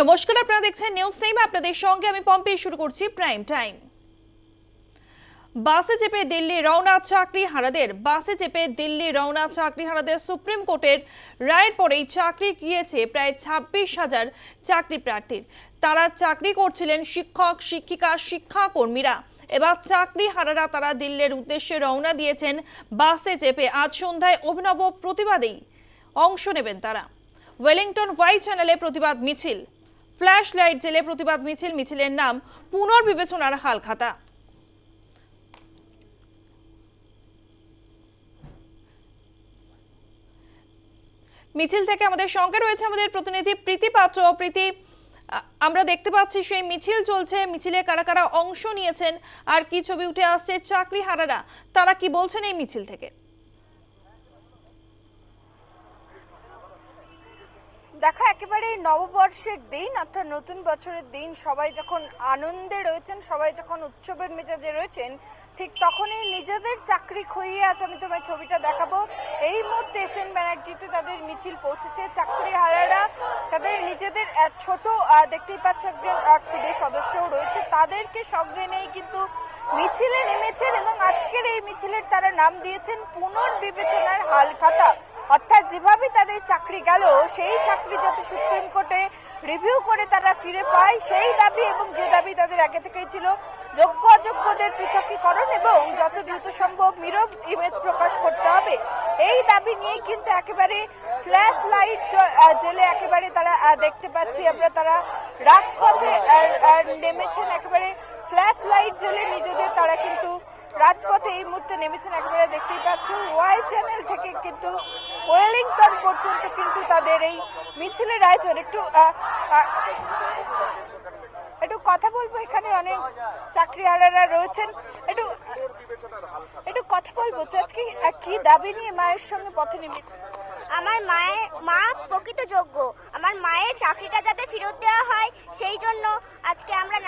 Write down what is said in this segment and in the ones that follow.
নমস্কার, আপনারা দেখছেন নিউজ টাইম আপনাদের সঙ্গে আমি পম্পে, শুরু করছি প্রাইম টাইম বাসে চেপে দিল্লি রওনা চাকরি হারাদের, বাসে চেপে দিল্লি রওনা চাকরি হারাদের সুপ্রিম কোর্টের রায়ের পরেই চাকরি গিয়েছে প্রায় ছাব্বিশ হাজার চাকরি প্রার্থীর। তারা চাকরি করছিলেন শিক্ষক, শিক্ষিকা, শিক্ষাকর্মীরা। এবার চাকরি হারারা তারা দিল্লির উদ্দেশ্যে রওনা দিয়েছেন বাসে চেপে। আজ সন্ধ্যায় অভিনব প্রতিবাদেই অংশ নেবেন তারা। ওয়েলিংটন ওয়াই চ্যানেলে প্রতিবাদ মিছিল। ফ্ল্যাশ লাইট জেলে প্রতিবাদ মিছিল, মিছিলের নাম পুনর্বিবেচনার হালখাতা মিছিল থেকে আমাদের সঙ্গে রয়েছে আমাদের প্রতিনিধি প্রীতি পাত্র। প্রীতি আমরা দেখতে পাচ্ছি সেই মিছিল চলছে। মিছিলে কারা কারা অংশ নিয়েছেন আর কি ছবি উঠে আসছে চাকরি হারারা তারা কি বলছেন এই মিছিল থেকে? দেখো, একেবারে নববর্ষের দিন, অর্থাৎ নতুন বছরের দিন, সবাই যখন আনন্দে রয়েছেন, সবাই যখন উৎসবের মেজাজে রয়েছেন, ঠিক তখনই নিজেদের চাকরি খইয়ে আছে আমি তোমায় ছবিটা দেখাবো। এই মুহূর্তে এস এন ব্যানার্জিতে তাদের মিছিল পৌঁছেছে। চাকরি হারারা তাদের নিজেদের ছোট দেখতেই পাচ্ছ একজন খুদে সদস্যও রয়েছে। তাদেরকে সঙ্গে নেই কিন্তু মিছিলে নেমেছেন এবং আজকের এই মিছিলের তারা নাম দিয়েছেন পুনর্বিবেচনার হালখাতা। অর্থাৎ যেভাবে তাদের চাকরি গেল, সেই চাকরি যাতে সুপ্রিম কোর্টে রিভিউ করে তারা ফিরে পায়, সেই দাবি এবং যে দাবি তাদের আগে থেকেই ছিল যোগ্য অযোগ্যদের পৃথকীকরণ এবং যত দ্রুত সম্ভব মিরব ইমেজ প্রকাশ করতে হবে। এই দাবি নিয়ে কিন্তু একেবারে ফ্ল্যাশ লাইট জেলে একেবারে তারা দেখতে পাচ্ছি আমরা তারা রাজপথে নেমেছেন একেবারে ফ্ল্যাশ লাইট জেলে নিজেদের তারা কিন্তু রাজপথে এই মুহূর্তে নেমেছেন একেবারে দেখতেই পাচ্ছ। ওয়াই চ্যানেল থেকে কিন্তু ওয়েলিংটন পর্যন্ত কিন্তু তাদের এই মিছিলের আয়োজন একটু একটু কথা বলব এখানে, অনেক চাকরিহারারা রয়েছেন। একটু একটু কথা বলব আজকে কি দাবি নিয়ে মায়ের সঙ্গে পথে নেমেছে আমার মায়ের মা প্রকৃত যোগ্য। আমার মায়ের চাকরিটা যাতে ফেরত দেওয়া হয় সেই জন্য আজকে আমরা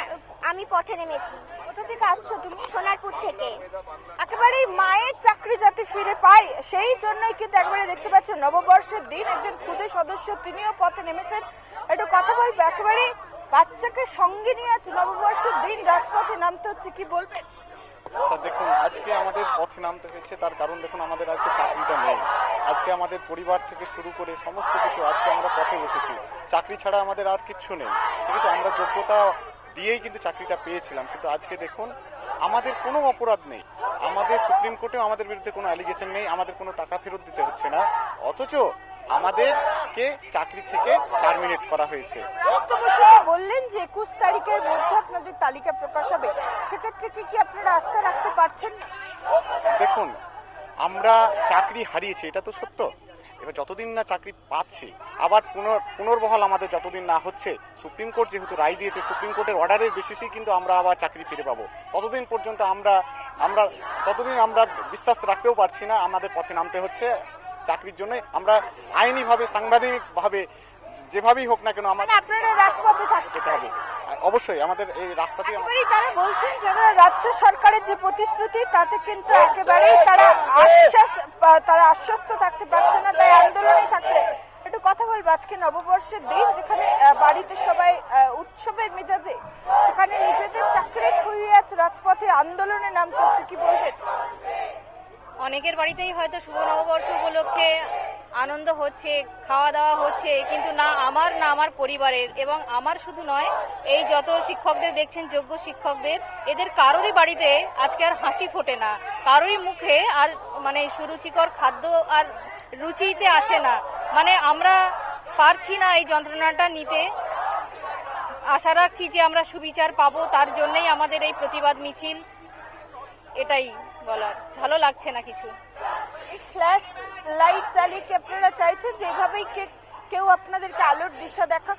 আমি পথে নেমেছি। কোথা থেকে আসছো তুমি? সোনারপুর থেকে। একেবারে মায়ের চাকরি যাতে ফিরে পায় সেই জন্যই কিন্তু একবারে দেখতে পাচ্ছ নববর্ষের দিন একজন খুদে সদস্য তিনিও পথে নেমেছেন। একটু কথা বলব একেবারে বাচ্চাকে সঙ্গে নিয়ে আছে নববর্ষের দিন রাজপথে নামতে হচ্ছে কি বলবেন? আচ্ছা দেখুন, আজকে আমাদের পথে নামতে হয়েছে, তার কারণ দেখুন, আমাদের আজকে চাকরিটা নেই। আজকে আমাদের পরিবার থেকে শুরু করে সমস্ত কিছু আজকে আমরা পথে বসেছি। চাকরি ছাড়া আমাদের আর কিচ্ছু নেই, ঠিক আছে? আমরা যোগ্যতা দিয়েই কিন্তু চাকরিটা পেয়েছিলাম, কিন্তু আজকে দেখুন, আমাদের কোনো অপরাধ নেই। আমাদের সুপ্রিম কোর্টেও আমাদের বিরুদ্ধে কোনো অ্যালিগেশন নেই, আমাদের কোনো টাকা ফেরত দিতে হচ্ছে না। অথচ আমাদেরকে চাকরি থেকে টার্মিনেট করা হয়েছে। বললেন যে একুশ তারিখের মধ্যে আপনাদের তালিকা প্রকাশ হবে। সেক্ষেত্রে কি কি আপনারা আস্থা রাখতে পারছেন দেখুন আমরা চাকরি হারিয়েছি এটা তো সত্য। এবার যতদিন না চাকরি পাচ্ছি আবার পুনর পুনর্বহাল আমাদের যতদিন না হচ্ছে সুপ্রিম কোর্ট যেহেতু রায় দিয়েছে সুপ্রিম কোর্টের অর্ডারের বেসিসেই কিন্তু আমরা আবার চাকরি ফিরে পাবো। ততদিন পর্যন্ত আমরা আমরা ততদিন আমরা বিশ্বাস রাখতেও পারছি না আমাদের পথে নামতে হচ্ছে। চাকরির জন্য আমরা আইনিভাবে সাংবিধানিকভাবে যেভাবেই হোক না কেন মানে আমাদের আপনারা রাজপথে থাকতে হবে। অবশ্যই আমাদের এই একেবারেই তারা বলছেন যারা রাজ্য সরকারের যে প্রতিশ্রুতি তাতে কিন্তু একেবারেই তারা আশ্বাস তারা আশ্বস্ত থাকতে পারছে না তাই আন্দোলনে থাকতে। একটু কথা বলব আজকে নববর্ষের দিন যেখানে বাড়িতে সবাই উৎসবের মেজাজে সেখানে নিজেদের চাকরি খুইয়ে আছে রাজপথে আন্দোলনে নামতে হচ্ছে কি বলবেন? অনেকের বাড়িতেই হয়তো শুভ নববর্ষ উপলক্ষে আনন্দ হচ্ছে খাওয়া দাওয়া হচ্ছে, কিন্তু না আমার না আমার পরিবারের। এবং আমার শুধু নয়, এই যত শিক্ষকদের দেখছেন, যোগ্য শিক্ষকদের, এদের কারোরই বাড়িতে আজকে আর হাসি ফোটে না। কারোরই মুখে আর মানে সুরুচিকর খাদ্য আর রুচিতে আসে না। মানে আমরা পারছি না এই যন্ত্রণাটা নিতে। আশা রাখছি যে আমরা সুবিচার পাবো, তার জন্যই আমাদের এই প্রতিবাদ মিছিল। এটাই। বলার। ভালো লাগছে না কিছু। ফ্ল্যাশ লাইট চালিয়ে কি আপনারা চাইছেন? যেভাবেই কেউ আপনাদেরকে আলোর দৃশ্য দেখা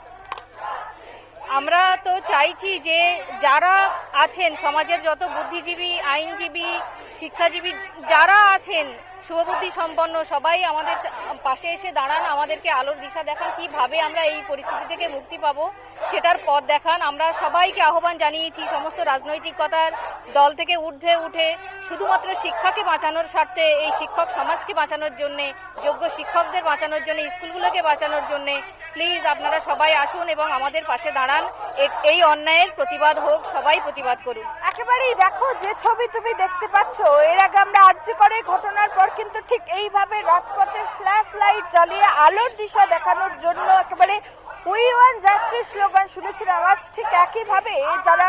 আমরা তো চাইছি যে যারা আছেন সমাজের যত বুদ্ধিজীবী আইনজীবী শিক্ষাজীবী যারা আছেন শুভবুদ্ধি সম্পন্ন, সবাই আমাদের পাশে এসে দাঁড়ান, আমাদেরকে আলোর দিশা দেখান, কীভাবে আমরা এই পরিস্থিতি থেকে মুক্তি পাবো, সেটার পথ দেখান। আমরা সবাইকে আহ্বান জানিয়েছি সমস্ত রাজনৈতিকতার দল থেকে ঊর্ধ্বে উঠে, শুধুমাত্র শিক্ষাকে বাঁচানোর স্বার্থে, এই শিক্ষক সমাজকে বাঁচানোর জন্যে, যোগ্য শিক্ষকদের বাঁচানোর জন্য, স্কুলগুলোকে বাঁচানোর জন্যে প্লিজ আপনারা সবাই আসুন এবং আমাদের পাশে দাঁড়ান। এই অন্যায়ের প্রতিবাদ হোক, সবাই প্রতিবাদ করুন। একেবারেই দেখো, যে ছবি তুমি দেখতে পাচ্ছ, এর আগে আমরা আর্যকরের ঘটনার পর কিন্তু ঠিক এইভাবে রাজপথে ফ্ল্যাশ লাইট জ্বালিয়ে আলোর দিশা দেখানোর জন্য একেবারে উই ওয়ান জাস্টিস স্লোগান শুনেছিলাম আজ ঠিক একইভাবে যারা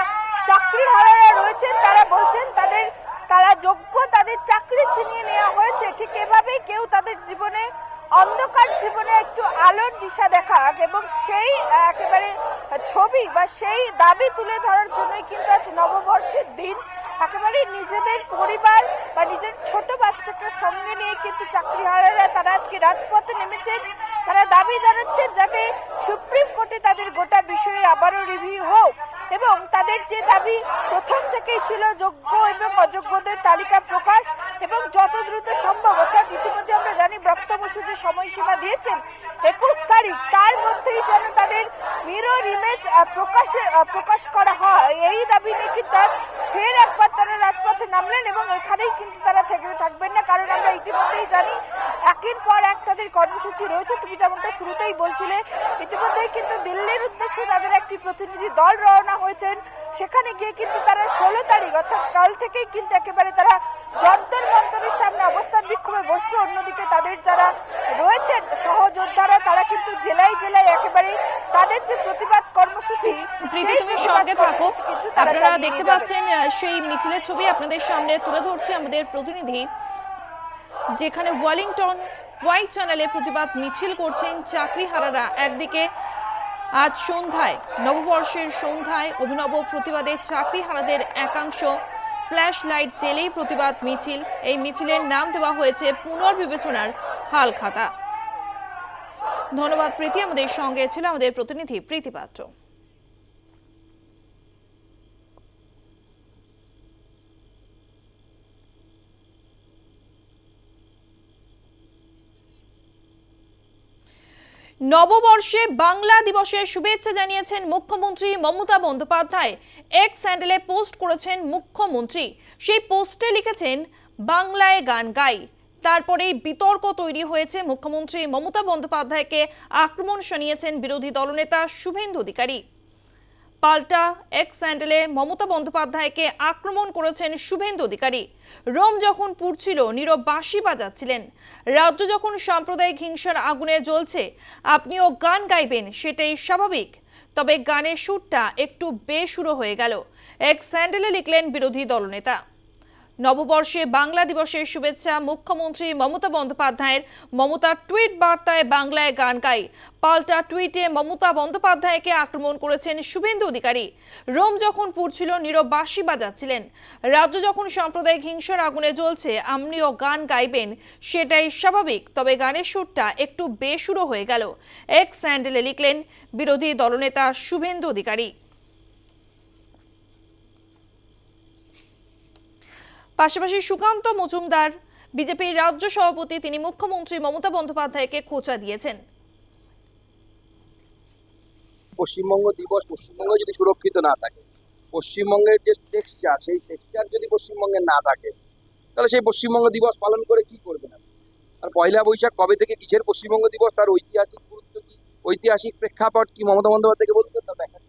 চাকরি হারারা রয়েছেন, তারা বলছেন তাদের, তারা যোগ্য তাদের চাকরি ছিনিয়ে নেওয়া হয়েছে। ঠিক এভাবেই কেউ তাদের জীবনে, অন্ধকার জীবনে একটু আলোর দিশা দেখাক এবং সেই, একেবারে ছবি বা সেই দাবি তুলে ধরার জন্যই কিন্তু আজ নববর্ষের দিন একেবারে নিজেদের পরিবার বা নিজের ছোট বাচ্চাকে সঙ্গে নিয়ে কিন্তু চাকরি চাকরিহারারা তারা আজকে রাজপথে নেমেছেন। তারা দাবি জানাচ্ছেন যাতে সুপ্রিম কোর্টে তাদের গোটা বিষয়ে আবারও রিভিউ হোক এবং তাদের যে দাবি প্রথম থেকেই ছিল যোগ্য এবং অযোগ্যদের তালিকা প্রকাশ এবং যত দ্রুত সম্ভব, অর্থাৎ ইতিমধ্যে আমরা জানি ব্রক্ত বসু যে সময়সীমা দিয়েছেন, একুশ তারিখ, তার মধ্যেই যেন তাদের মিরর ইমেজ প্রকাশে প্রকাশ করা হয়। এই দাবি নিয়ে কিন্তু আজ ফের একবার তারা রাজপথে নামলেন এবং এখানেই কিন্তু তারা থেকে থাকবেন না, কারণ আমরা ইতিমধ্যেই জানি একের পর এক তাদের কর্মসূচি রয়েছে। তুমি যেমনটা শুরুতেই বলছিলে ইতিমধ্যেই কিন্তু দিল্লির উদ্দেশ্যে তাদের একটি প্রতিনিধি দল রওনা হয়েছেন। সেখানে গিয়ে কিন্তু তারা ষোলো তারিখ অর্থাৎ কাল থেকেই কিন্তু একেবারে তারা যন্তর মন্তরের সামনে অবস্থান বিক্ষোভে বসবে। অন্যদিকে তাদের যারা রয়েছেন সহযোদ্ধারা তারা কিন্তু জেলায় জেলায় একেবারে তাদের যে প্রতিবাদ কর্মসূচি প্রীতি তুমি সঙ্গে থাকো। আপনারা দেখতে পাচ্ছেন সেই মিছিলের ছবি আপনাদের সামনে তুলে ধরছে আমাদের প্রতিনিধি যেখানে ওয়েলিংটন হোয়াইট চ্যানেলে প্রতিবাদ মিছিল করছেন চাকরিহারারা। একদিকে আজ সন্ধ্যায়, নববর্ষের সন্ধ্যায় অভিনব প্রতিবাদে চাকরিহারাদের একাংশ ফ্ল্যাশ লাইট জেলেই প্রতিবাদ মিছিল। এই মিছিলের নাম দেওয়া হয়েছে পুনর্বিবেচনার হালখাতা ধন্যবাদ, প্রীতি। আমাদের সঙ্গে ছিল আমাদের প্রতিনিধি প্রীতি পাত্র। নববর্ষে বাংলা দিবসের শুভেচ্ছা জানিয়েছেন মুখ্যমন্ত্রী মমতা বন্দ্যোপাধ্যায়। এক স্যান্ডেলে পোস্ট করেছেন মুখ্যমন্ত্রী। সেই পোস্টে লিখেছেন, বাংলায় গান গাই। তারপরেই বিতর্ক তৈরি হয়েছে মুখ্যমন্ত্রী মমতা বন্দ্যোপাধ্যায়কে। আক্রমণ শুনিয়েছেন বিরোধী দলনেতা শুভেন্দু অধিকারী। পাল্টা এক স্যান্ডেলে মমতা বন্দ্যোপাধ্যায়কে আক্রমণ করেছেন শুভেন্দু অধিকারী। রোম যখন পুড়ছিল, নীরব বাঁশি বাজাচ্ছিলেন। রাজ্য যখন সাম্প্রদায়িক হিংসার আগুনে জ্বলছে, আপনিও গান গাইবেন, সেটাই স্বাভাবিক। তবে গানের সুরটা একটু বেসুরো হয়ে গেল। এক স্যান্ডেলে লিখলেন বিরোধী দলনেতা। নববর্ষে বাংলা দিবসের শুভেচ্ছা মুখ্যমন্ত্রী মমতা বন্দ্যোপাধ্যায়ের। মমতা টুইট বার্তায় বাংলায় গান গাই। পাল্টা টুইটে মমতা বন্দ্যোপাধ্যায়কে আক্রমণ করেছেন শুভেন্দু অধিকারী। রোম যখন পুড়ছিল, নীরব বাঁশি বাজাচ্ছিলেন। রাজ্য যখন সাম্প্রদায়িক হিংসার আগুনে জ্বলছে আপনিও গান গাইবেন, সেটাই স্বাভাবিক। তবে গানের সুরটা একটু বেসুরো হয়ে গেল। এক স্যান্ডেলে লিখলেন বিরোধী দলনেতা শুভেন্দু অধিকারী। পাশাপাশি সুকান্ত মজুমদার, বিজেপির রাজ্য সভাপতি, তিনি মুখ্যমন্ত্রী মমতা বন্দ্যোপাধ্যায়কে খোঁচা দিয়েছেন। পশ্চিমবঙ্গ দিবস, পশ্চিমবঙ্গে যদি সুরক্ষিত না থাকে, পশ্চিমবঙ্গের যে টেক্সচার সেই টেক্সচার যদি পশ্চিমবঙ্গের না থাকে, তাহলে সেই পশ্চিমবঙ্গ দিবস পালন করে কি করবে না? আর পয়লা বৈশাখ কবে থেকে কিসের পশ্চিমবঙ্গ দিবস, তার ঐতিহাসিক গুরুত্ব কি? ঐতিহাসিক প্রেক্ষাপট কি মমতা বন্দ্যোপাধ্যায়কে বলতে তার ব্যাখ্যা।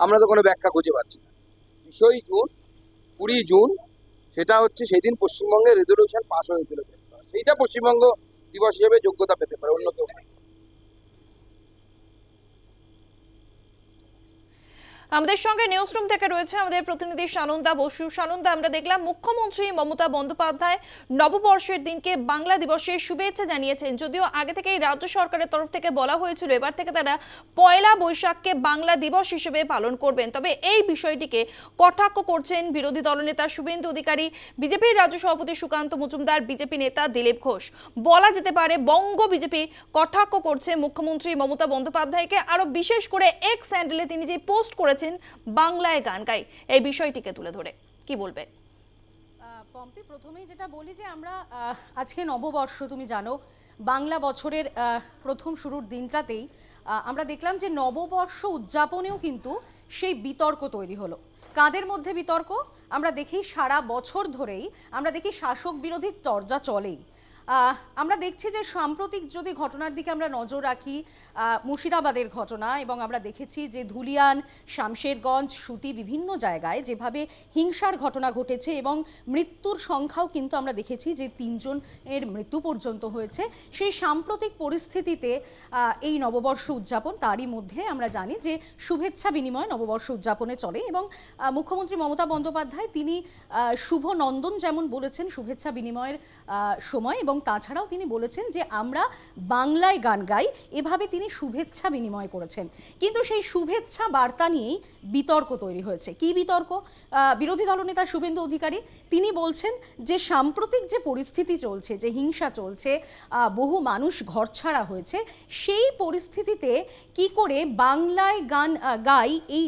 আমরা তো কোনো ব্যাখ্যা খুঁজে পাচ্ছি না। বিশই জুন, কুড়ি জুন সেটা হচ্ছে সেই দিন পশ্চিমবঙ্গে রেজলিউশন পাস হয়েছিল। সেইটা পশ্চিমবঙ্গ দিবস হিসেবে যোগ্যতা পেতে পারে অন্যতম আমাদের সঙ্গে নিউজ রুম থেকে রয়েছে আমাদের প্রতিনিধি সানন্দা বসু। সানন্দা, আমরা দেখলাম মুখ্যমন্ত্রী মমতা বন্দ্যোপাধ্যায় নববর্ষের দিনকে বাংলা দিবসের শুভেচ্ছা জানিয়েছেন। যদিও আগে থেকেই রাজ্য সরকারের তরফ থেকে বলা হয়েছিল, এবার থেকে তারা পয়লা বৈশাখকে বাংলা দিবস হিসেবে পালন করবেন। তবে এই বিষয়টিকে কটাক্ষ করছেন বিরোধী দলনেতা শুভেন্দু অধিকারী, বিজেপির রাজ্য সভাপতি সুকান্ত মজুমদার, বিজেপি নেতা দিলীপ ঘোষ। বলা যেতে পারে, বঙ্গ বিজেপি কটাক্ষ করছে মুখ্যমন্ত্রী মমতা বন্দ্যোপাধ্যায়কে। আরও বিশেষ করে এক্স স্যান্ডেলে তিনি যে পোস্ট করেছেন বাংলায় গান গাই। এই বিষয়টিকে তুলে ধরে। কি বলবে? পম্পি, প্রথমেই যেটা বলি যে আমরা আজকে নববর্ষ, তুমি জানো, বাংলা বছরের প্রথম শুরুর দিনটাতেই আমরা দেখলাম যে নববর্ষ উদযাপনেও কিন্তু সেই বিতর্ক তৈরি হলো। কাদের মধ্যে বিতর্ক? আমরা দেখি সারা বছর ধরেই, আমরা দেখি শাসক বিরোধী তরজা চলেই। আমরা দেখছি যে সাম্প্রতিক যদি ঘটনার দিকে আমরা নজর রাখি মুর্শিদাবাদের ঘটনা এবং আমরা দেখেছি যে ধুলিয়ান, শামশেরগঞ্জ, সুতি বিভিন্ন জায়গায় যেভাবে হিংসার ঘটনা ঘটেছে এবং মৃত্যুর সংখ্যাও কিন্তু আমরা দেখেছি যে তিনজন এর মৃত্যু পর্যন্ত হয়েছে। সেই সাম্প্রতিক পরিস্থিতিতে এই নববর্ষ উদযাপন তারই মধ্যে আমরা জানি যে শুভেচ্ছা বিনিময় নববর্ষ উদযাপনে চলে এবং মুখ্যমন্ত্রী মমতা বন্দ্যোপাধ্যায় তিনি শুভ নন্দন যেমন বলেছেন, শুভেচ্ছা বিনিময়ের সময় এবং তাছাড়াও তিনি বলেছেন যে আমরা বাংলায় গান গাই, এভাবে তিনি শুভেচ্ছা বিনিময় করেছেন। কিন্তু সেই শুভেচ্ছা বার্তা নিয়েই বিতর্ক তৈরি হয়েছে। কি বিতর্ক? বিরোধী দলনেতা শুভেন্দু অধিকারী, তিনি বলছেন যে সাম্প্রতিক যে পরিস্থিতি চলছে, যে হিংসা চলছে বহু মানুষ ঘরছাড়া হয়েছে, সেই পরিস্থিতিতে কি করে বাংলায় গান গাই এই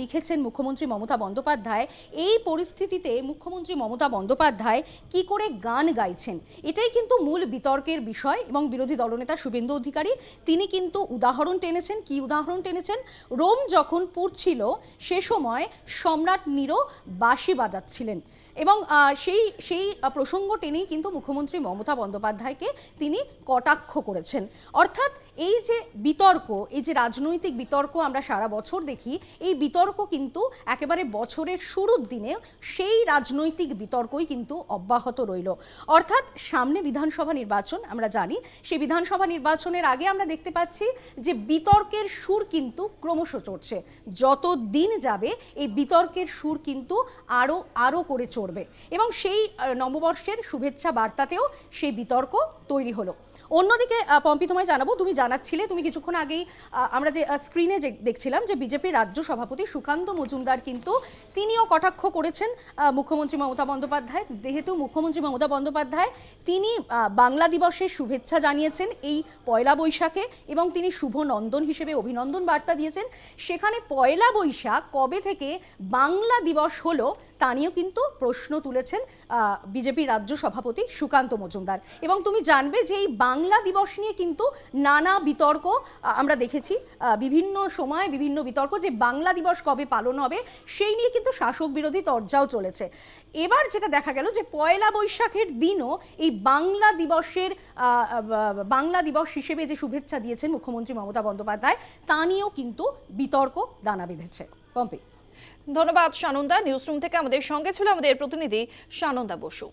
লিখেছেন মুখ্যমন্ত্রী মমতা বন্দ্যোপাধ্যায়, এই পরিস্থিতিতে মুখ্যমন্ত্রী মমতা বন্দ্যোপাধ্যায় কি করে গান গাইছেন? এটাই কিন্তু মূল বিতর্কের বিষয় এবং বিরোধী দলনেতা শুভেন্দু অধিকারী, তিনি কিন্তু উদাহরণ টেনেছেন। কি উদাহরণ টেনেছেন? রোম যখন পুড়ছিল, সে সময় সম্রাট নিরো বাঁশি বাজাচ্ছিলেন এবং সেই সেই প্রসঙ্গ টেনেই কিন্তু মুখ্যমন্ত্রী মমতা বন্দ্যোপাধ্যায়কে তিনি কটাক্ষ করেছেন। অর্থাৎ এই যে বিতর্ক, এই যে রাজনৈতিক বিতর্ক আমরা সারা বছর দেখি, এই বিতর্ক কিন্তু একেবারে বছরের শুরুর দিনে সেই রাজনৈতিক বিতর্কই কিন্তু অব্যাহত রইল। অর্থাৎ সামনে বিধানসভা নির্বাচন, আমরা জানি। সেই বিধানসভা নির্বাচনের আগে আমরা দেখতে পাচ্ছি যে বিতর্কের সুর কিন্তু ক্রমশ চড়ছে। যত দিন যাবে, এই বিতর্কের সুর কিন্তু আরও আরও করে চড়বে। এবং সেই নববর্ষের শুভেচ্ছা বার্তাতেও সেই বিতর্ক তৈরি হলো। অন্যদিকে পম্পি তোমায় জানাব, তুমি জানাচ্ছিলে, তুমি কিছুক্ষণ আগেই আমরা যে স্ক্রিনে যে দেখছিলাম যে বিজেপি রাজ্য সভাপতি সুকান্ত মজুমদার কিন্তু তিনিও কটাক্ষ করেছেন মুখ্যমন্ত্রী মমতা বন্দ্যোপাধ্যায়। যেহেতু মুখ্যমন্ত্রী মমতা বন্দ্যোপাধ্যায়, তিনি বাংলা দিবসের শুভেচ্ছা জানিয়েছেন এই পয়লা বৈশাখে এবং তিনি শুভ নন্দন হিসেবে অভিনন্দন বার্তা দিয়েছেন। সেখানে পয়লা বৈশাখ কবে থেকে বাংলা দিবস হলো, তা নিয়েও কিন্তু প্রশ্ন তুলেছেন বিজেপি রাজ্য সভাপতি সুকান্ত মজুমদার। এবং তুমি জানবে যে এই বাংলা দিবস নিয়ে কিন্তু নানা বিতর্ক আমরা দেখেছি। বিভিন্ন সময় বিভিন্ন বিতর্ক যে বাংলা দিবস কবে পালন হবে, সেই নিয়ে কিন্তু শাসক বিরোধী তরজাও চলেছে। এবার যেটা দেখা গেল যে পয়লা বৈশাখের দিনও এই বাংলা দিবসের বাংলা দিবস হিসেবে যে শুভেচ্ছা দিয়েছেন মুখ্যমন্ত্রী মমতা বন্দ্যোপাধ্যায়, তা নিয়েও কিন্তু বিতর্ক দানা বেঁধেছে। পম্পি। ধন্যবাদ সানন্দা। নিউজ রুম থেকে আমাদের সঙ্গে ছিল আমাদের প্রতিনিধি সানন্দা বসু।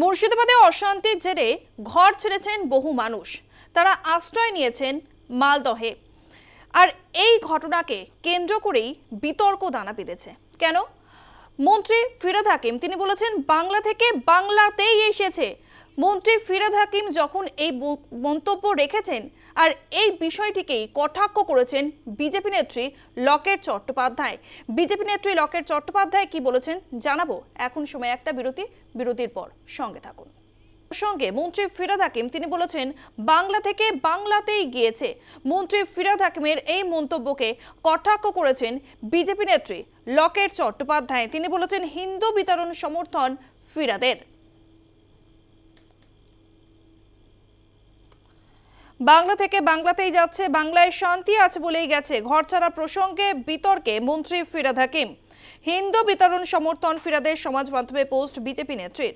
মুর্শিদাবাদে অশান্তির জেরে ঘর ছেড়েছেন বহু মানুষ। তারা আশ্রয় নিয়েছেন মালদহে। আর এই ঘটনাকে কেন্দ্র করেই বিতর্ক দানা বেঁধেছে। কেন? মন্ত্রী ফিরাদ হাকিম, তিনি বলেছেন, বাংলা থেকে বাংলাতেই এসেছে। মন্ত্রী ফিরাদ হাকিম যখন এই মন্তব্য রেখেছেন আর এই বিষয়টিকেই কটাক্ষ করেছেন বিজেপি নেত্রী লকেট চট্টোপাধ্যায়। বিজেপি নেত্রী লকেট চট্টোপাধ্যায় কি বলেছেন জানাব এখন সময় একটা বিরতি। বিরতির পর সঙ্গে থাকুন। সঙ্গে মন্ত্রী ফিরাদ হাকিম, তিনি বলেছেন, বাংলা থেকে বাংলাতেই গিয়েছে। মন্ত্রী ফিরাদ হাকিমের এই মন্তব্যকে কটাক্ষ করেছেন বিজেপি নেত্রী লকেট চট্টোপাধ্যায়। তিনি বলেছেন, হিন্দু বিতরণ সমর্থন ফিরাদের বাংলা থেকে বাংলাতেই যাচ্ছে বাংলায় শান্তি আছে বলেই গেছে ঘর ছাড়া প্রসঙ্গে বিতর্কে মন্ত্রী ফিরাদ হাকিম হিন্দু বিতরণ সমর্থন ফিরাদের সমাজ মাধ্যমে পোস্ট বিজেপি নেত্রীর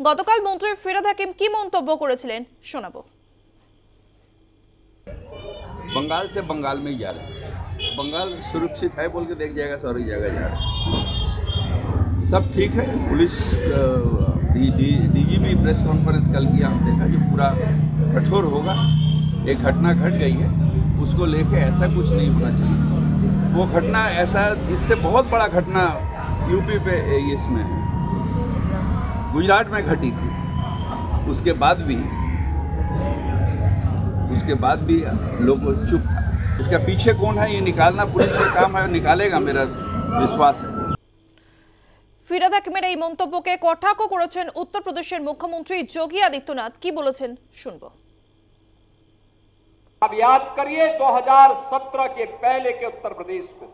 গতকাল মন্ত্রী ফিরাদ হাকিম কি মন্তব্য করেছিলেন শোনাবো बंगाल से बंगाल में ही जा रहे हैं बंगाल सुरक्षित है बोल के देख जाएगा सारी जगह जा रहे हैं सब ठीक है पुलिस डीजीपी प्रेस कॉन्फ्रेंस कल किया हम देखा जो पूरा कठोर होगा। एक घटना घट गई है, उसको लेके ऐसा कुछ नहीं होना चाहिए। वो घटना ऐसा, इससे बहुत बड़ा घटना यूपी पे इसमें। है गुजरात में घटी थी। उसके बाद भी, उसके बाद भी लोग चुप। इसका पीछे कौन है, ये निकालना पुलिस का काम है निकालेगा मेरा विश्वास है। ফিরাদ হাকিমের এই মন্তব্যকে কটাক্ষ করেছেন উত্তরপ্রদেশের মুখ্যমন্ত্রী যোগী আদিত্যনাথ কি বলেছেন শুনবো अब याद करिए 2017 के पहले के उत्तर प्रदेश को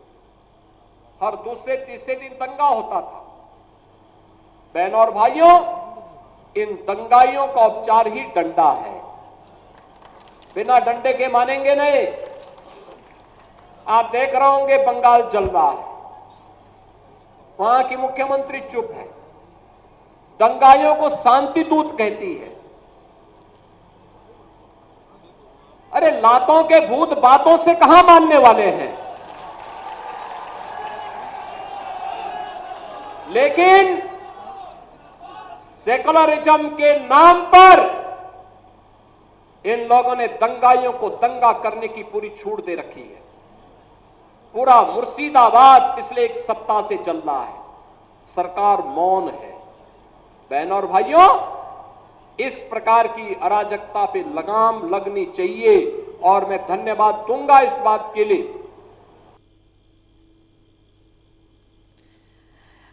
हर दूसरे तीसरे दिन दंगा होता था बहनों और भाइयों इन दंगाइयों का उपचार ही डंडा है बिना डंडे के मानेंगे नहीं आप देख रहे होंगे बंगाल जल रहा है वहाँ की मुख्यमंत्री चुप है। दंगाइयों को शांति दूत कहती है। अरे लातों के भूत बातों से कहाँ मानने वाले हैं? लेकिन सेकुलरिज्म के नाम पर इन लोगों ने दंगाइयों को दंगा करने की पूरी छूट दे रखी है। पूरा मुर्शिदाबाद पिछले एक सप्ताह से चल रहा है। सरकार मौन है। बहन और भाइयों, इस प्रकार की अराजकता पे लगाम लगनी चाहिए और मैं धन्यवाद दूँगा इस बात के लिए।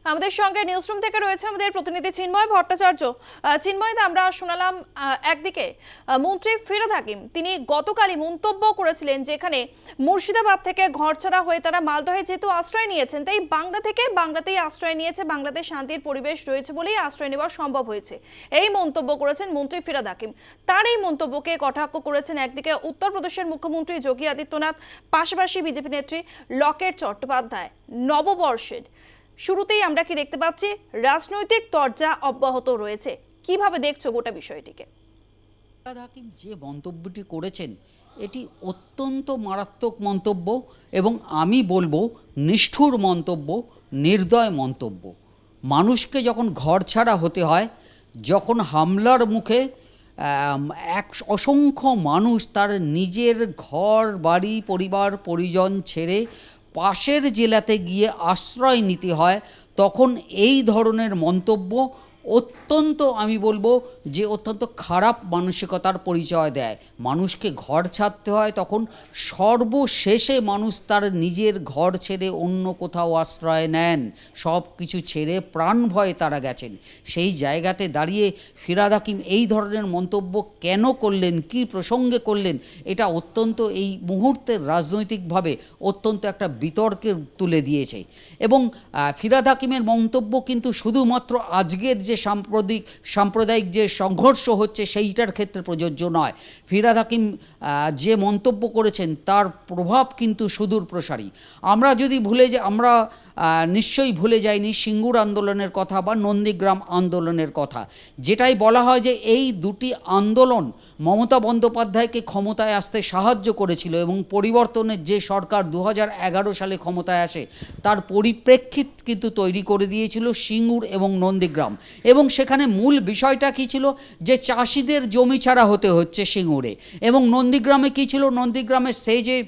আমাদের সঙ্গে নিউজরুম থেকে রয়েছে আমাদের প্রতিনিধি চিন্ময় ভট্টাচার্য। চিন্ময়, আমরা শোনালাম একদিকে মন্ত্রী ফিরাদ হাকিম, তিনি গতকালই মন্তব্য করেছিলেন যেখানে মুর্শিদাবাদ থেকে ঘরছাড়া হয়ে তারা মালদহে যেহেতু আশ্রয় নিয়েছেন, তাই বাংলা থেকে বাংলাতেই আশ্রয় নিয়েছে, বাংলাতে শান্তির পরিবেশ রয়েছে বলেই আশ্রয় নেওয়া সম্ভব হয়েছে। এই মন্তব্য করেছেন মন্ত্রী ফিরাদ হাকিম। তার এই মন্তব্যকে কটাক্ষ করেছেন একদিকে উত্তরপ্রদেশের মুখ্যমন্ত্রী যোগী আদিত্যনাথ, পাশাপাশি বিজেপি নেত্রী লকেট চট্টোপাধ্যায়, নববর্ষের শুরুতেই আমরা কি দেখতে পাচ্ছি? রাজনৈতিক তরজা অব্যাহত রয়েছে। কীভাবে দেখছ গোটা বিষয়টিকে? হাকিম, যে মন্তব্যটি করেছেন, এটি অত্যন্ত মারাত্মক মন্তব্য এবং আমি বলব নিষ্ঠুর মন্তব্য, নির্দয় মন্তব্য। মানুষকে যখন ঘর ছাড়া হতে হয়, যখন হামলার মুখে এক অসংখ্য মানুষ তার নিজের ঘর, বাড়ি, পরিবার, পরিজন ছেড়ে পাশের জেলাতে গিয়ে আশ্রয় নিতে হয় তখন এই ধরনের মন্তব্য অত্যন্ত, আমি বলব যে অত্যন্ত খারাপ মানসিকতার পরিচয় দেয়। মানুষকে ঘর ছাড়তে হয় তখন সর্বশেষে মানুষ তার নিজের ঘর ছেড়ে অন্য কোথাও আশ্রয় নেন। সব কিছু ছেড়ে প্রাণ ভয়ে তারা গেছেন। সেই জায়গাতে দাঁড়িয়ে ফিরাদ হাকিম এই ধরনের মন্তব্য কেন করলেন, কি প্রসঙ্গে করলেন, এটা অত্যন্ত এই মুহূর্তের রাজনৈতিকভাবে অত্যন্ত একটা বিতর্কের তুলে দিয়েছে। এবং ফিরাদ হাকিমের মন্তব্য কিন্তু শুধুমাত্র আজকের যে সাম্প্রদিক, সাম্প্রদায়িক যে সংঘর্ষ হচ্ছে সেইটার ক্ষেত্রে প্রযোজ্য নয়। ফিরাদ হাকিম যে মন্তব্য করেছেন তার প্রভাব কিন্তু সুদূর প্রসারী। আমরা যদি ভুলে যে, আমরা নিশ্চয়ই ভুলে যাইনি সিঙ্গুর আন্দোলনের কথা বা নন্দীগ্রাম আন্দোলনের কথা। যেটাই বলা হয় যে এই দুটি আন্দোলন মমতা বন্দ্যোপাধ্যায়কে ক্ষমতায় আসতে সাহায্য করেছিল এবং পরিবর্তনের যে সরকার দু হাজার এগারো সালে ক্ষমতায় আসে, তার পরিপ্রেক্ষিত কিন্তু তৈরি করে দিয়েছিল সিঙ্গুর এবং নন্দীগ্রাম। এবং সেখানে মূল বিষয়টা কী ছিল? যে চাষিদের জমি ছাড়া হতে হচ্ছে সিঙ্গুরে। এবং নন্দীগ্রামে কী ছিল? নন্দীগ্রামে সেই যে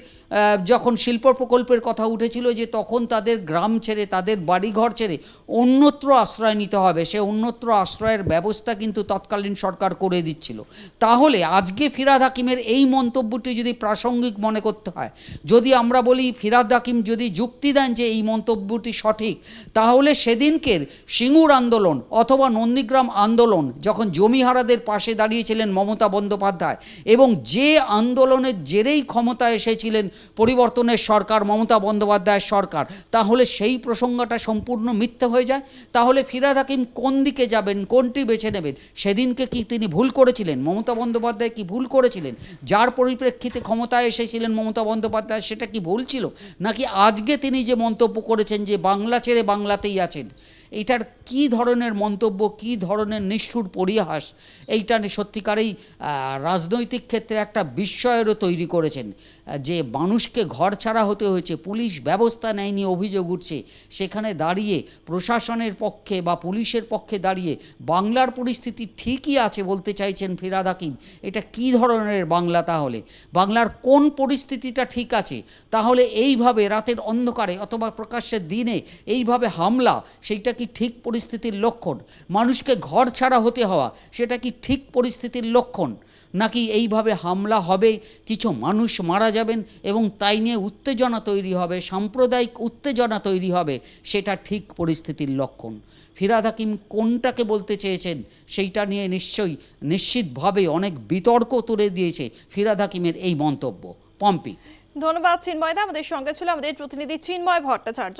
যখন শিল্প প্রকল্পের কথা উঠেছিল যে তখন তাদের গ্রাম ছেড়ে, তাদের বাড়িঘর ছেড়ে অন্যত্র আশ্রয় নিতে হবে, সে অন্যত্র আশ্রয়ের ব্যবস্থা কিন্তু তৎকালীন সরকার করে দিচ্ছিল। তাহলে আজকে ফিরাদ হাকিমের এই মন্তব্যটি যদি প্রাসঙ্গিক মনে করতে হয়, যদি আমরা বলি ফিরাদ হাকিম যদি যুক্তি দেন যে এই মন্তব্যটি সঠিক, তাহলে সেদিনকের সিঙ্গুর আন্দোলন অথবা নন্দীগ্রাম আন্দোলন যখন জমিহারাদের পাশে দাঁড়িয়েছিলেন মমতা বন্দ্যোপাধ্যায় এবং যে আন্দোলনের জেরেই ক্ষমতা এসেছিলেন পরিবর্তনের সরকার, মমতা বন্দ্যোপাধ্যায়ের সরকার, তাহলে সেই প্রসঙ্গটা সম্পূর্ণ মিথ্যে হয়ে যায়। তাহলে ফিরাদ হাকিম কোন দিকে যাবেন, কোনটি বেছে নেবেন? সেদিনকে কি তিনি ভুল করেছিলেন? মমতা বন্দ্যোপাধ্যায় কি ভুল করেছিলেন? যার পরিপ্রেক্ষিতে ক্ষমতায় এসেছিলেন মমতা বন্দ্যোপাধ্যায়, সেটা কি ভুল ছিল? নাকি আজকে তিনি যে মন্তব্য করেছেন যে বাংলা ছেড়ে বাংলাতেই আছেন, এইটার কি ধরনের মন্তব্য, কি ধরনের নিষ্ঠুর পরিহাস? এইটা সত্যিকারেই রাজনৈতিক ক্ষেত্রে একটা বিস্ময়েরও তৈরি করেছেন। যে মানুষকে ঘর ছাড়া হতে হয়েছে, পুলিশ ব্যবস্থা নেয়নি, অভিযোগ উঠছে। সেখানে দাঁড়িয়ে প্রশাসনের পক্ষে বা পুলিশের পক্ষে দাঁড়িয়ে বাংলার পরিস্থিতি ঠিকই আছে বলতে চাইছেন ফিরাদ হাকিম। এটা কি ধরনের বাংলা তাহলে? বাংলার কোন পরিস্থিতিটা ঠিক আছে? তাহলে এইভাবে রাতের অন্ধকারে অথবা প্রকাশ্যের দিনে এইভাবে হামলা, সেইটা কি ঠিক পরিস্থিতির লক্ষণ? মানুষকে ঘর ছাড়া হতে হওয়া, সেটা কি ঠিক পরিস্থিতির লক্ষণ? নাকি এইভাবে হামলা হবে, কিছু মানুষ মারা যাবেন এবং তাই নিয়ে উত্তেজনা তৈরি হবে, সাম্প্রদায়িক উত্তেজনা তৈরি হবে, সেটা ঠিক পরিস্থিতির লক্ষণ। ফিরাদ হাকিম কোনটাকে বলতে চেয়েছেন সেইটা নিয়ে নিশ্চয়ই নিশ্চিতভাবে অনেক বিতর্ক তুলে দিয়েছে ফিরাদ হাকিমের এই মন্তব্য। পম্পি। ধন্যবাদ চিন্ময়দা আমাদের সঙ্গে ছিল আমাদের প্রতিনিধি চিন্ময় ভট্টাচার্য।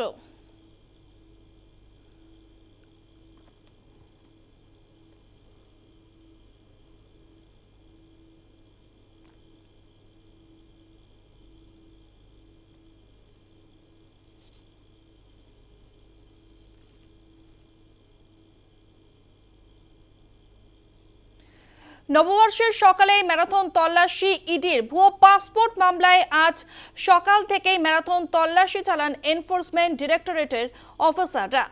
নববর্ষের সকালে ম্যারাথন তল্লাশি ইডির ভুয়ো পাসপোর্ট মামলায় আজ সকাল থেকেই ম্যারাথন তল্লাশি চালান এনফোর্সমেন্ট ডিরেক্টরেটের অফিসাররা।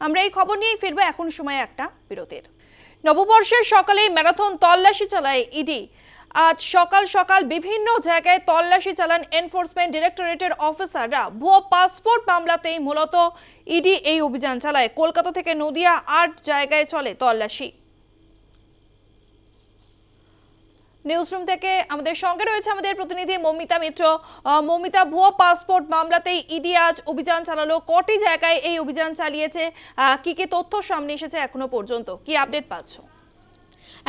আমরা এই খবর নিয়েই ফিরবো, এখন সময় একটা বিরতির। নববর্ষের সকালে ম্যারাথন তল্লাশি চালায় ইডি। আজ সকাল সকাল বিভিন্ন জায়গায় তল্লাশি চালান এনফোর্সমেন্ট ডিরেক্টরেটের অফিসাররা। ভুয়ো পাসপোর্ট মামলাতেই মূলত ইডি এই অভিযান চালায়। কলকাতা থেকে নদিয়া আট জায়গায় চলে তল্লাশি। নিউজরুম থেকে আমাদের সঙ্গে রয়েছে আমাদের প্রতিনিধি মমিতা মিত্র। মমিতা, ভুয়া পাসপোর্ট মামলাতেই ইডি আজ অভিযান চালালো। কটি জায়গায় এই অভিযান চালিয়েছে? কি কি তথ্য সামনে এসেছে এখনও পর্যন্ত? কি আপডেট পাচ্ছ?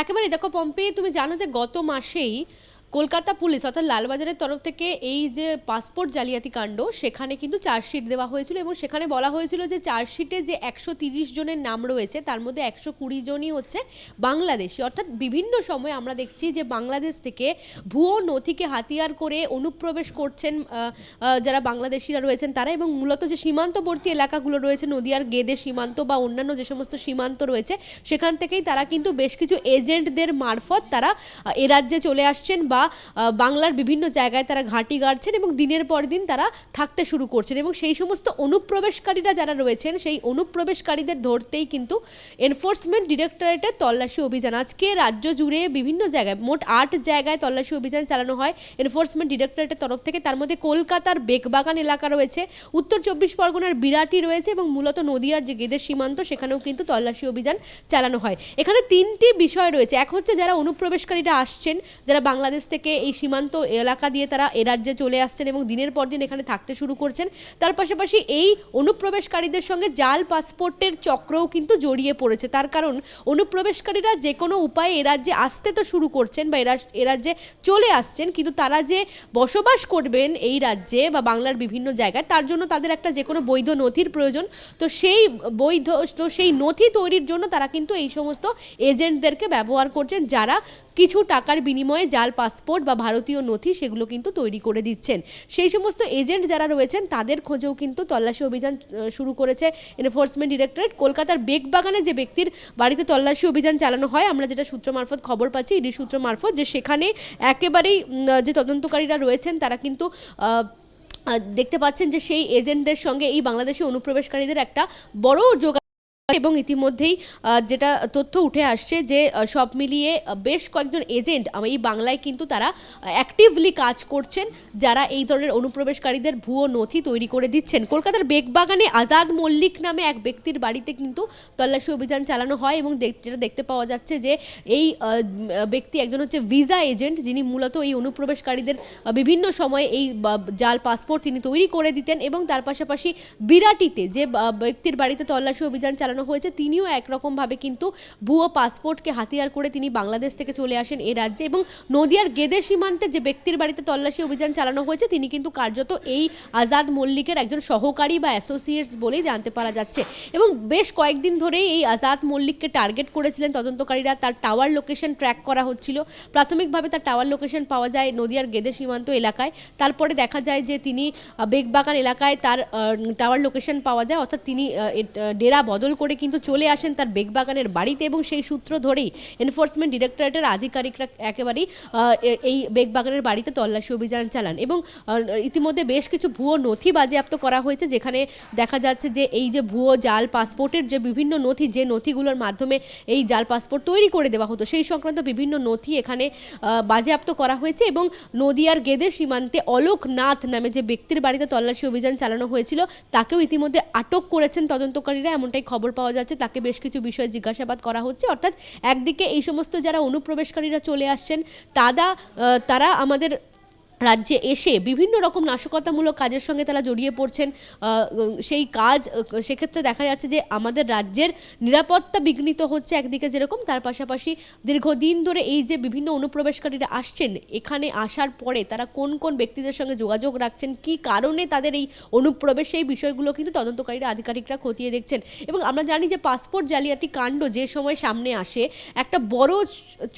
একেবারে দেখো পম্পে, তুমি জানো যে গত মাসেই কলকাতা পুলিশ অর্থাৎ লালবাজারের তরফ থেকে এই যে পাসপোর্ট জালিয়াতি কাণ্ড, সেখানে কিন্তু চার্জশিট দেওয়া হয়েছিল এবং সেখানে বলা হয়েছিল যে চার্জশিটে যে একশো তিরিশ জনের নাম রয়েছে, তার মধ্যে একশো কুড়ি জনই হচ্ছে বাংলাদেশি। অর্থাৎ বিভিন্ন সময় আমরা দেখছি যে বাংলাদেশ থেকে ভুয়ো নথিকে হাতিয়ার করে অনুপ্রবেশ করছেন যারা বাংলাদেশিরা রয়েছেন তারা এবং মূলত যে সীমান্তবর্তী এলাকাগুলো রয়েছে, নদিয়ার গেদে সীমান্ত বা অন্যান্য যে সমস্ত সীমান্ত রয়েছে, সেখান থেকেই তারা কিন্তু বেশ কিছু এজেন্টদের মারফত তারা এ রাজ্যে চলে আসছেন বা আহ, বাংলার বিভিন্ন জায়গায় তারা ঘাঁটি গাড়ছেন এবং দিনের পর দিন তারা থাকতে শুরু করছেন এবং সেই সমস্ত অনুপ্রবেশকারীরা যারা রয়েছেন সেই অনুপ্রবেশকারীদের ধরতেই কিন্তু এনফোর্সমেন্ট ডিরেক্টরেটের তল্লাশি অভিযান। আজকে রাজ্য জুড়ে বিভিন্ন জায়গায় মোট আট জায়গায় তল্লাশি অভিযান চালানো হয় এনফোর্সমেন্ট ডিরেক্টরেটের তরফ থেকে। তার মধ্যে কলকাতার বেকবাগান এলাকা রয়েছে উত্তর চব্বিশ পরগনার বিরাটি রয়েছে এবং মূলত নদিয়ার যে গেদের সীমান্ত সেখানেও কিন্তু তল্লাশি অভিযান চালানো হয়। এখানে তিনটি বিষয় রয়েছে। এক হচ্ছে যারা অনুপ্রবেশকারীরা আসছেন যারা বাংলাদেশ থেকে এই সীমান্ত এলাকা দিয়ে তারা এ রাজ্যে চলে আসছেন এবং দিনের পর দিন এখানে থাকতে শুরু করছেন। তার পাশাপাশি এই অনুপ্রবেশকারীদের সঙ্গে জাল পাসপোর্টের চক্রও কিন্তু জড়িয়ে পড়েছে। তার কারণ, অনুপ্রবেশকারীরা যে কোনো উপায়ে এ রাজ্যে আসতে তো শুরু করছেন বা এ রাজ- এ রাজ্যে চলে আসছেন, কিন্তু তারা যে বসবাস করবেন এই রাজ্যে বা বাংলার বিভিন্ন জায়গায়, তার জন্য তাদের একটা যে কোনো বৈধ নথির প্রয়োজন। তো সেই বৈধ, তো সেই নথি তৈরির জন্য তারা কিন্তু এই সমস্ত এজেন্টদেরকে ব্যবহার করছেন যারা কিছু টাকার বিনিময়ে জাল পাসপোর্ট বা ভারতীয় নথি সেগুলো কিন্তু তৈরি করে দিচ্ছেন। সেই সমস্ত এজেন্ট যারা রয়েছেন, তাদের খোঁজেও কিন্তু তল্লাশি অভিযান শুরু করেছে এনফোর্সমেন্ট ডিরেক্টরেট কলকাতার বেগবাগানে যে ব্যক্তির বাড়িতে তল্লাশি অভিযান চালানো হয়, আমরা যেটা সূত্র মারফত খবর পাচ্ছি, ইডি সূত্র মারফত যে সেখানে একেবারেই যে তদন্তকারীরা রয়েছেন, তারা কিন্তু দেখতে পাচ্ছেন যে সেই এজেন্টদের সঙ্গে এই বাংলাদেশি অনুপ্রবেশকারীদের একটা বড় যোগা এবং ইতিমধ্যেই যেটা তথ্য উঠে আসছে যে সব মিলিয়ে বেশ কয়েকজন এজেন্ট এই বাংলায় কিন্তু তারা অ্যাক্টিভলি কাজ করছেন, যারা এই ধরনের অনুপ্রবেশকারীদের ভুয়ো নথি তৈরি করে দিচ্ছেন। কলকাতার বেগবাগানে আজাদ মল্লিক নামে এক ব্যক্তির বাড়িতে কিন্তু তল্লাশি অভিযান চালানো হয় এবং যেটা দেখতে পাওয়া যাচ্ছে যে, এই ব্যক্তি একজন হচ্ছে ভিসা এজেন্ট, যিনি মূলত এই অনুপ্রবেশকারীদের বিভিন্ন সময়ে এই জাল পাসপোর্ট তিনি তৈরি করে দিতেন এবং তার পাশাপাশি বিরাটিতে যে ব্যক্তির বাড়িতে তল্লাশি অভিযান চালানো হয়েছে। তিনিও একরকমভাবে কিন্তু ভুয়ো পাসপোর্টকে হাতিয়ার করে তিনি বাংলাদেশ থেকে চলে আসেন এ রাজ্যে এবং নদিয়ার গেদে সীমান্তে যে ব্যক্তির বাড়িতে তল্লাশি অভিযান চালানো হয়েছে, তিনি কিন্তু কার্যত এই আজাদ মল্লিকের একজন সহকারী বা অ্যাসোসিয়েটস বলেই জানতে পারা যাচ্ছে। এবং বেশ কয়েকদিন ধরেই এই আজাদ মল্লিককে টার্গেট করেছিলেন তদন্তকারীরা, তার টাওয়ার লোকেশন ট্র্যাক করা হচ্ছিল। প্রাথমিকভাবে তার টাওয়ার লোকেশন পাওয়া যায় নদিয়ার গেদে সীমান্ত এলাকায়। তারপরে দেখা যায় যে তিনি বেগবাগান এলাকায় তার টাওয়ার লোকেশন পাওয়া যায়, অর্থাৎ তিনি ডেরা বদল করে করে কিন্তু চলে আসেন তার বেগবাগানের বাড়িতে এবং সেই সূত্র ধরেই এনফোর্সমেন্ট ডিরেক্টরেটের আধিকারিকরা একেবারেই এই বেগবাগানের বাড়িতে তল্লাশি অভিযান চালান এবং ইতিমধ্যে বেশ কিছু ভুয়ো নথি বাজেয়াপ্ত করা হয়েছে যেখানে দেখা যাচ্ছে যে এই যে ভুয়ো জাল পাসপোর্টের যে বিভিন্ন নথি, যে নথিগুলোর মাধ্যমে এই জাল পাসপোর্ট তৈরি করে দেওয়া হতো, সেই সংক্রান্ত বিভিন্ন নথি এখানে বাজেয়াপ্ত করা হয়েছে এবং নদিয়ার গেদে সীমান্তে অলোক নাথ নামে যে ব্যক্তির বাড়িতে তল্লাশি অভিযান চালানো হয়েছিল, তাকেও ইতিমধ্যে আটক করেছেন তদন্তকারীরা, এমনটাই খবর পাওয়া যাচ্ছে, তাকে বেশ কিছু বিষয়ে জিজ্ঞাসাবাদ করা হচ্ছে। অর্থাৎ একদিকে এই সমস্ত যারা অনুপ্রবেশকারীরা চলে আসছেন তারা তারা আমাদের রাজ্যে এসে বিভিন্ন রকম নাশকতামূলক কাজের সঙ্গে তারা জড়িয়ে পড়ছেন। সেই কাজ সেক্ষেত্রে দেখা যাচ্ছে যে আমাদের রাজ্যের নিরাপত্তা বিঘ্নিত হচ্ছে একদিকে যেরকম, তার পাশাপাশি দীর্ঘদিন ধরে এই যে বিভিন্ন অনুপ্রবেশকারীরা আসছেন, এখানে আসার পরে তারা কোন কোন ব্যক্তিদের সঙ্গে যোগাযোগ রাখছেন, কি কারণে তাদের এই অনুপ্রবেশ, সেই বিষয়গুলো কিন্তু তদন্তকারীরা, আধিকারিকরা খতিয়ে দেখছেন। এবং আমরা জানি যে পাসপোর্ট জালিয়াতি কাণ্ড যে সময় সামনে আসে, একটা বড়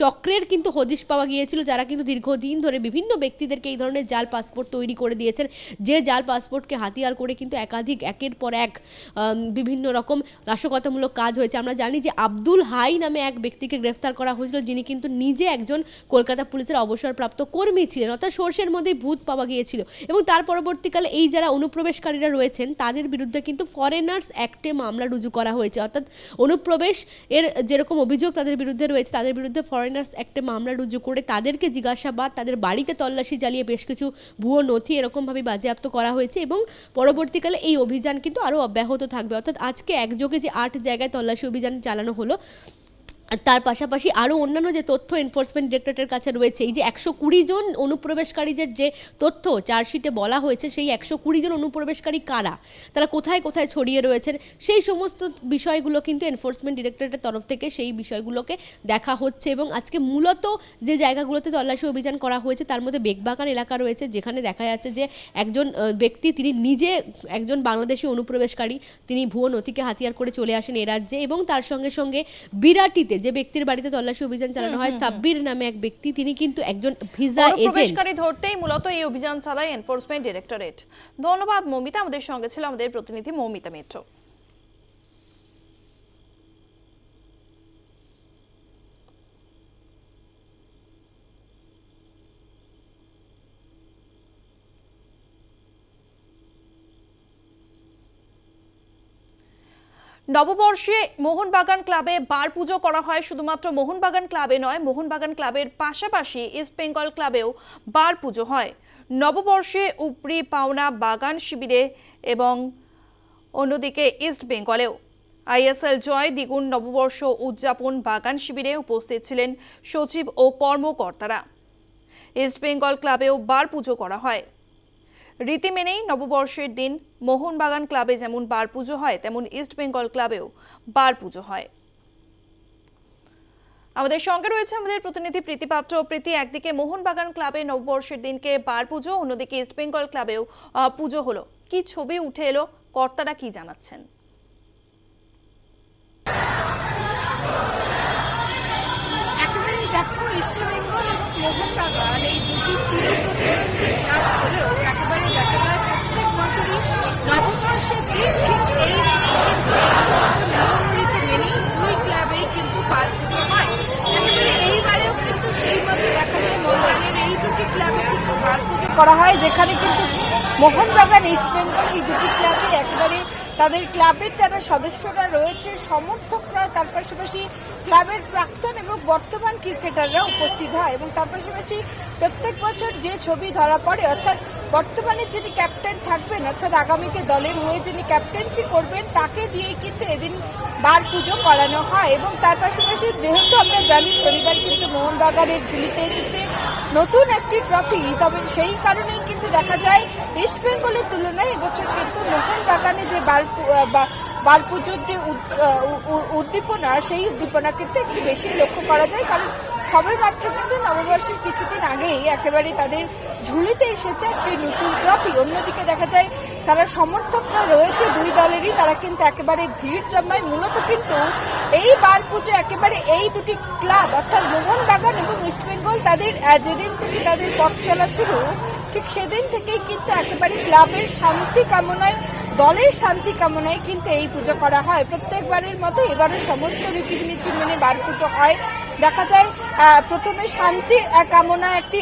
চক্রের কিন্তু হদিশ পাওয়া গিয়েছিল, যারা কিন্তু দীর্ঘদিন ধরে বিভিন্ন ব্যক্তিদেরকে এই ধরনের জাল পাসপোর্ট তৈরি করে দিয়েছেন। যে জাল পাসপোর্টকে হাতিয়ার করে কিন্তু একাধিক, একের পর এক বিভিন্ন রকম নাশকতামূলক কাজ হয়েছে। আমরা জানি যে আব্দুল হাই নামে এক ব্যক্তিকে গ্রেফতার করা হয়েছিল, যিনি কিন্তু নিজে একজন কলকাতা পুলিশের অবসরপ্রাপ্ত কর্মী ছিলেন। অর্থাৎ সর্ষের মধ্যেই ভূত পাওয়া গিয়েছিল। এবং তার পরবর্তীকালে এই যারা অনুপ্রবেশকারীরা রয়েছেন, তাদের বিরুদ্ধে কিন্তু ফরেনার্স অ্যাক্টে মামলা রুজু করা হয়েছে। অর্থাৎ অনুপ্রবেশ এর যেরকম অভিযোগ তাদের বিরুদ্ধে রয়েছে, তাদের বিরুদ্ধে ফরেনার্স অ্যাক্টে মামলা রুজু করে তাদেরকে জিজ্ঞাসাবাদ, তাদের বাড়িতে তল্লাশি চালিয়ে বেশ কিছু ভুয়ো নথি এরকমভাবে বাজেয়াপ্ত করা হয়েছে এবং পরবর্তীকালে এই অভিযান কিন্তু আরও অব্যাহত থাকবে। অর্থাৎ আজকে একযোগে যে আট জায়গায় তল্লাশি অভিযান চালানো হলো তার পাশাপাশি আরও অন্যান্য যে তথ্য এনফোর্সমেন্ট ডিরেক্টরেটের কাছে রয়েছে, এই যে একশো কুড়ি জন অনুপ্রবেশকারীদের যে তথ্য চার্জশিটে বলা হয়েছে, সেই একশো কুড়ি জন অনুপ্রবেশকারী কারা? তারা কোথায় কোথায় ছড়িয়ে রয়েছেন? সেই সমস্ত বিষয়গুলো কিন্তু এনফোর্সমেন্ট ডিরেক্টরেটের তরফ থেকে সেই বিষয়গুলোকে দেখা হচ্ছে এবং আজকে মূলত যে জায়গাগুলোতে তল্লাশি অভিযান করা হয়েছে, তার মধ্যে বেগবাগান এলাকা রয়েছে, যেখানে দেখা যাচ্ছে যে একজন ব্যক্তি তিনি নিজে একজন বাংলাদেশি অনুপ্রবেশকারী, তিনি ভুয়ো নথিকে হাতিয়ার করে চলে আসেন এ রাজ্যে এবং তার সঙ্গে সঙ্গে বিরাটিতে যে ব্যক্তির বাড়িতে তল্লাশি অভিযান চালানো হয় সাব্বির নামে এক ব্যক্তি তিনি কিন্তু একজন ভিসা এজেন্ট। ধরতেই মূলত এই অভিযান চালায় এনফোর্সমেন্ট ডিরেক্টরেট ধন্যবাদ মমিতা। আমাদের সঙ্গে ছিল আমাদের প্রতিনিধি মমিতা মিত্র। নববর্ষে মোহনবাগান ক্লাবে বার পুজো করা হয়। শুধুমাত্র মোহনবাগান ক্লাবে নয়, মোহনবাগান ক্লাবের পাশাপাশি ইস্ট বেঙ্গল ক্লাবেও বার পুজো হয়। নববর্ষে উপরি পাওনা বাগান শিবিরে এবং অন্যদিকে ইস্ট বেঙ্গলেও। আইএসএল জয় দ্বিগুণ নববর্ষ উদযাপন বাগান শিবিরে উপস্থিত ছিলেন সচিব ও কর্মকর্তারা। ইস্ট বেঙ্গল ক্লাবেও বার পুজো করা হয়। রীতি মেনেই নববর্ষের দিন মোহনবাগান ক্লাবে যেমন বার পুজো হয়, তেমন ইস্ট বেঙ্গল ক্লাবেও বার পুজো হয়। আমাদের সঙ্গে রয়েছে আমাদের প্রতিনিধি প্রীতি পাত্র। প্রীতি, একদিকে মোহনবাগান ক্লাবে নববর্ষের দিনকে বার পুজো, অন্যদিকে ইস্ট বেঙ্গল ক্লাবেও পুজো হলো। কি ছবি উঠে এলো? কর্তারা কি জানাচ্ছেন? একেবারেই দেখো ইস্টবেঙ্গল এবং মোহনবাগান, এই দুটি চিরপ্রতিদ্বন্দ্বী ক্লাব হলেও একেবারে দেখা যায় প্রত্যেক বছরই দিন ঠিক এই দিনেই কিন্তু সমস্ত নিয়ম রীতি মেনেই দুই ক্লাবেই কিন্তু পার পুজো হয়। এইবারেও কিন্তু সেই মতো দেখা যায় ময়দানের এই দুটি ক্লাবে কিন্তু পার পুজো করা হয়, যেখানে কিন্তু মোহনবাগান, ইস্টবেঙ্গল এই দুটি ক্লাবে একেবারে তাদের ক্লাবের যারা সদস্যরা রয়েছে সমর্থকরা তার পাশাপাশি ক্লাবের প্রাক্তন এবং বর্তমান ক্রিকেটাররা উপস্থিত হয় এবং তার পাশাপাশি প্রত্যেক বছর যে ছবি ধরা পড়ে, অর্থাৎ বর্তমানে যিনি ক্যাপ্টেন থাকবেন, অর্থাৎ আগামীতে দলের হয়ে যিনি ক্যাপ্টেন্সি করবেন, তাকে দিয়েই কিন্তু এদিন বার পুজো করানো হয় এবং তার পাশাপাশি যেহেতু আমরা জানি শনিবার কিন্তু মোহনবাগানের ঝুলিতে এসেছে নতুন একটি ট্রফি, তবে সেই কারণেই কিন্তু দেখা যায় ইস্ট বেঙ্গলের তুলনায় এবছর কিন্তু মোহনবাগানে যে বার বার পুজোর যে উদ্দীপনা, সেই উদ্দীপনা কিন্তু একটু বেশি লক্ষ্য করা যায়, কারণ সবে মাত্র কিন্তু নববর্ষের কিছুদিন আগেই একেবারে তাদের ঝুলিতে এসেছে একটি নতুন ট্রফি অন্যদিকে দেখা যায়, তারা সমর্থকরা রয়েছে দুই দলেরই, তারা কিন্তু একেবারে ভিড় জমায়। মূলত কিন্তু এই বার পুজো একেবারে এই দুটি ক্লাব অর্থাৎ মোহনবাগান এবং ইস্টবেঙ্গল তাদের যেদিন থেকে তাদের পথ চলা শুরু, ঠিক সেদিন থেকেই কিন্তু একেবারে ক্লাবের শান্তি কামনায় দলের শান্তি কামনায় কিন্তু এই পুজো করা হয়। প্রত্যেকবারের মতো এবারে সমস্ত রীতিনীতি মেনে বার পুজো হয়। দেখা যায় প্রথমে শান্তি কামনা একটি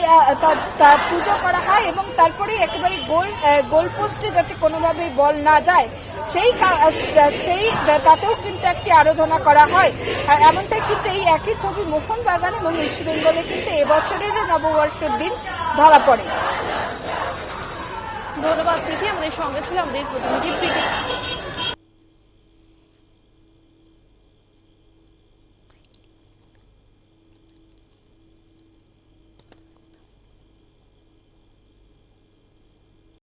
পুজো করা হয় এবং তারপরে একেবারে গোল গোল পোস্টে যাতে কোনোভাবে বল না যায়, সেই সেই, তাতেও কিন্তু একটি আরাধনা করা হয়। এমনটাই কিন্তু এই একই ছবি মোহনবাগান এবং ইস্টবেঙ্গলে কিন্তু এবছরেরও নববর্ষের দিন ধরা পড়ে। ধন্যবাদ প্রীতি। আমাদের সঙ্গে ছিল আমাদের প্রতিনিধি প্রীতি।